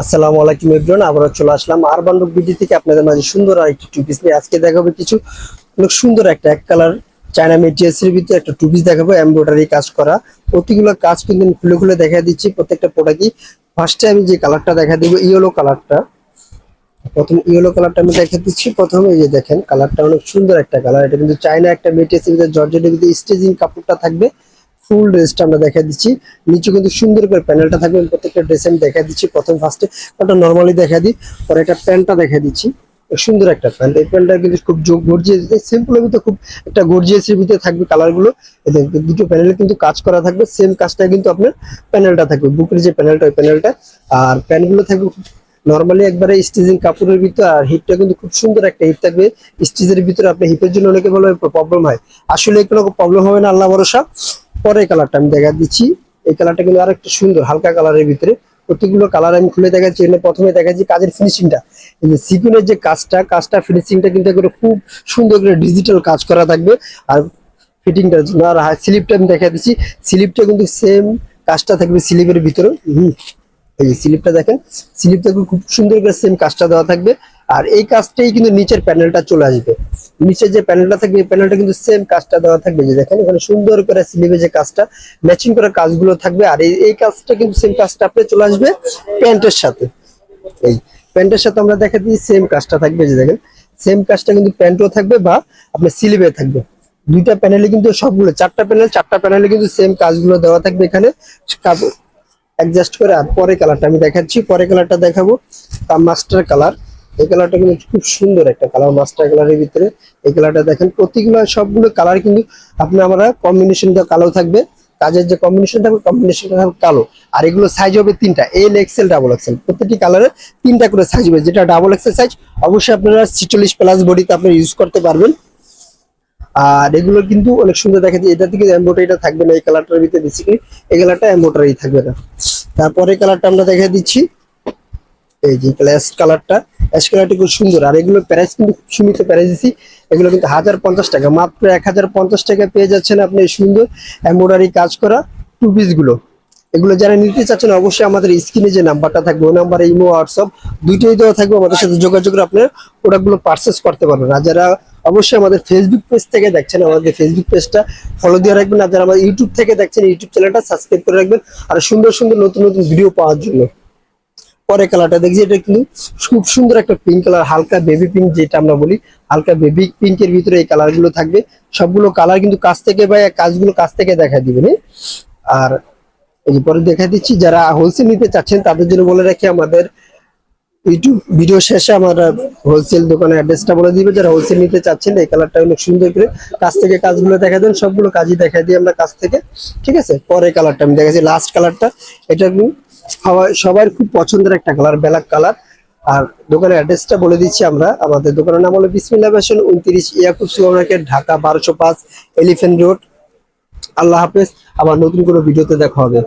আসসালামু আলাইকুম এভরিওয়ান, আবারও চলে আসলাম আরবান রুক বিডি থেকে আপনাদের মাঝে সুন্দর আর একটি টু পিস নিয়ে। আজকে দেখাবো কিছু, অনেক সুন্দর একটা এক কালার চায়না মেটেরিয়ালস এর ভিতরে একটা টু পিস দেখাবো এমব্রয়ডারি কাজ করা। প্রতিগুলো কাজ কিন্তু আমি খুলে খুলে দেখা দিচ্ছি, প্রত্যেকটা প্রোডাক্টই ফার্স্টে আমি যে কালারটা দেখা দিব ইয়েলো কালারটা প্রথম ইয়েলো কালারটা আমি দেখা দিচ্ছি, প্রথমে এই যে দেখেন কালারটা অনেক সুন্দর একটা কালার এটা কিন্তু চায়না একটা মেটেরিয়ালস এর ভিতরে, জর্জেটের ভিতরে স্টেজিং কাপড়টা থাকবে। ফুল ড্রেসটা আমরা দেখা দিচ্ছি। নিচে কিন্তু সুন্দর করে প্যানেলটা থাকবে প্রত্যেকটা ড্রেস আমি দেখা দিচ্ছি। প্রথম ফার্স্টে ওটা নর্মালি দেখা দিই, পরে একটা প্যান্টটা দেখা দিচ্ছি। সুন্দর একটা প্যান্ট। এই প্যান্টটা কিন্তু খুব গর্জিয়াস। সিম্পল ভিতরে খুব একটা গর্জিয়াস এর ভিতরে থাকবে কালারগুলো এই দুটো প্যানেলে কিন্তু কাজ করা থাকবে। সেম কাজটা কিন্তু আপনার প্যানেলটা থাকবে। বুকের যে প্যানেলটা, ওই প্যানেলটা। আর প্যান্টগুলো থাকবে নর্মালি একবারে স্টিচিং কাপড়ের ভিতরে। আর হিপটা কিন্তু খুব সুন্দর একটা হিপ থাকবে। স্টিচের ভিতরে আপনার হিপের জন্য অনেকে বলে প্রবলেম হয়। আসলে কোনো প্রবলেম হবে না, আল্লাহ ভরসা। পরে কালারটা আমি দেখা দিচ্ছি। এই কালারটা কিন্তু আরেকটা সুন্দর, হালকা কালারের ভিতরে। প্রত্যেকগুলো কালার আমি খুলে দেখাচ্ছি এখানে প্রথমে দেখাচ্ছি কাজের ফিনিশিংটা এই যে সিকুনের যে কাজটা কাজটা ফিনিশিংটা কিন্তু একবারে খুব সুন্দর করে ডিজিটাল কাজ করা থাকবে। আর জন্য আর স্লিপটা আমি দেখা দিচ্ছি। স্লিপটা কিন্তু সেম কাজটা থাকবে স্লিপের ভিতরে। হুম, এই যে স্লিপটা দেখেন স্লিপটা খুব সুন্দর করে সেম কাজটা দেওয়া থাকবে। আর এই কাজটাই কিন্তু নিচের প্যানেলটা চলে আসবে। নিচের যে প্যানেলটা থাকবে, এই প্যানেলটা কিন্তু সেম কাজটা দেওয়া থাকবে। যে দেখেন, এখানে সুন্দর করে স্লিপে যে কাজটা ম্যাচিং করে কাজগুলো থাকবে। আর এই কাজটা কিন্তু সেম কাজটা আপনি চলে আসবে প্যান্টের সাথে। এই প্যান্টের সাথে আমরা দেখা দিই সেম কাজটা থাকবে যে দেখেন সেম কাজটা কিন্তু প্যান্টও থাকবে বা আপনার স্লিপে থাকবে। দুইটা প্যানেলে কিন্তু সবগুলো, চারটা প্যানেল, চারটা প্যানেলে কিন্তু সেম কাজগুলো দেওয়া থাকবে এখানে। অ্যাডজাস্ট করে, আর পরে কালারটা আমি দেখাচ্ছি। পরে কালারটা দেখাবো মাস্টার কালার এই কালারটা কিন্তু খুব সুন্দর একটা কালার মাস্টার কালারের ভিতরে। এই কালারটা দেখেন প্রতিগুলো সবগুলো কালার কিন্তু আপনি আমরা কম্বিনেশনটা কালো থাকবে। কাজের যে কম্বিনেশন থাকবে কম্বিনেশনটা থাকবে কালো। আর এগুলো সাইজ হবে তিনটা। এল এক্সেল ডাবল এক্সেল প্রত্যেকটি কালারে তিনটা করে সাইজ হবে। যেটা ডাবল এক্সেল সাইজ অবশ্যই আপনারা ছিচল্লিশ প্লাস বডিতে আপনি ইউজ করতে পারবেন। আর এগুলো কিন্তু অনেক সুন্দর দেখা যায় এটা থেকে এম্বোটারিটা থাকবে না। এই কালারটার ভিতরে বেসিক্যালি এই কালারটা এম্বোটারি থাকবে না। তারপরে কালারটা আমরা দেখা দিচ্ছি। এই যে অ্যাশ কালারটা অ্যাশ খুব সুন্দর। আর এগুলো প্রাইস কিন্তু খুব সীমিত প্রাইস দিচ্ছি এগুলো কিন্তু হাজার পঞ্চাশ টাকা। মাত্র এক হাজার পঞ্চাশ টাকা পেয়ে যাচ্ছেন আপনি সুন্দর এম্বোটারি কাজ করা টু পিসগুলো। এগুলো যারা নিতে চাচ্ছেন অবশ্যই আমাদের স্ক্রিনে যে নাম্বারটা থাকবে, ওই নাম্বারে ইমো, হোয়াটসঅ্যাপ দুইটাই দেওয়া থাকবে। আমাদের সাথে যোগাযোগ আপনার প্রোডাক্টগুলো পারচেস করতে পারবেন। আর যারা অবশ্যই আমাদের ফেসবুক পেজ থেকে দেখছেন, আমাদের ফেসবুক পেজটা ফলো দিয়ে রাখবেন। আর যারা আমাদের ইউটিউব থেকে দেখছেন ইউটিউব চ্যানেলটা সাবস্ক্রাইব করে রাখবেন। আর সুন্দর সুন্দর নতুন নতুন ভিডিও পাওয়ার জন্য। পরে কালারটা দেখছি এটা কিন্তু খুব সুন্দর একটা পিঙ্ক কালার হালকা বেবি পিঙ্ক যেটা আমরা বলি। হালকা বেবি পিঙ্কের ভিতরে এই কালারগুলো থাকবে। সবগুলো কালার কিন্তু কাছ থেকে বা কাজগুলো কাছ থেকে দেখা দিবেন হ্যাঁ? আর এই পরে দেখা দিচ্ছি, যারা হোলসেল নিতে চাচ্ছেন, তাদের জন্য বলে রাখি, আমাদের ইউটিউব ভিডিও শেষে আমরা হোলসেল দোকানের অ্যাড্রেসটা বলে দিবে। যারা হোলসেল নিতে চাচ্ছেন, এই কালারটা অনেক সুন্দর করে কাছ থেকে কাজগুলো দেখা দেন, সবগুলো কাজই দেখা দিই আমরা কাছ থেকে, ঠিক আছে? পরে কালারটা আমি দেখাচ্ছি লাস্ট কালারটা এটা সবার খুব পছন্দের একটা কালার ব্ল্যাক কালার আর দোকানের অ্যাড্রেসটা বলে দিচ্ছি আমরা। আমাদের দোকানের নাম হলো বিসমিল্লা ফ্যাশন উনত্রিশ ইয়াকুব সুবাহের ঢাকা বারোশো পাঁচ এলিফেন্ট রোড। আল্লাহ হাফেজ। আবার নতুন কোনো ভিডিওতে দেখা হবে।